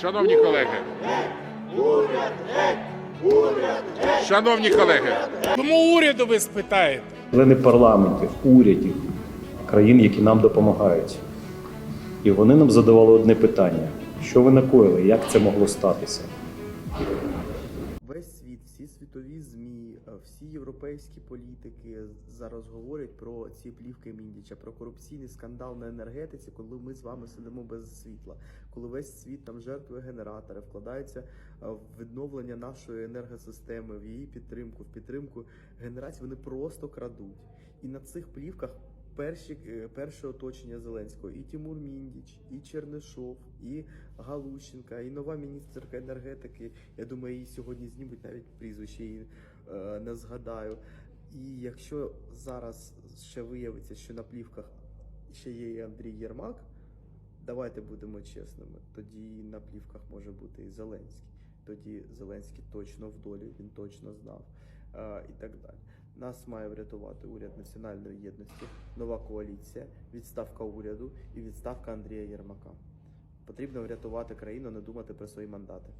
Шановні колеги. Шановні колеги. Тому уряду ви спитаєте. члени парламентів, урядів країн, які нам допомагають. І вони нам задавали одне питання: що ви накоїли, як це могло статися? Весь світ, всі світові ЗМІ, е, всі європейські політики зараз говорять про ці плівки Міндіча, про корупційний скандал на енергетиці, коли ми з вами сидимо без світла, коли весь світ там жертвує генератори, вкладається е, в відновлення нашої енергосистеми, в її підтримку, в підтримку генерації. Вони просто крадуть. І на цих плівках перші, е, перше оточення Зеленського, і Тимур Міндіч, і Чернишов, і Галущенка, і нова міністерка енергетики. Я думаю, її сьогодні знімуть навіть прізвище її е, не згадаю. І якщо зараз ще виявиться, що на плівках ще є і Андрій Єрмак, давайте будемо чесними. Тоді на плівках може бути і Зеленський. Тоді Зеленський точно в долі, він точно знав е, і так далі. Нас має врятувати уряд національної єдності, нова коаліція, відставка уряду і відставка Андрія Єрмака. Потрібно врятувати країну, не думати про свої мандати.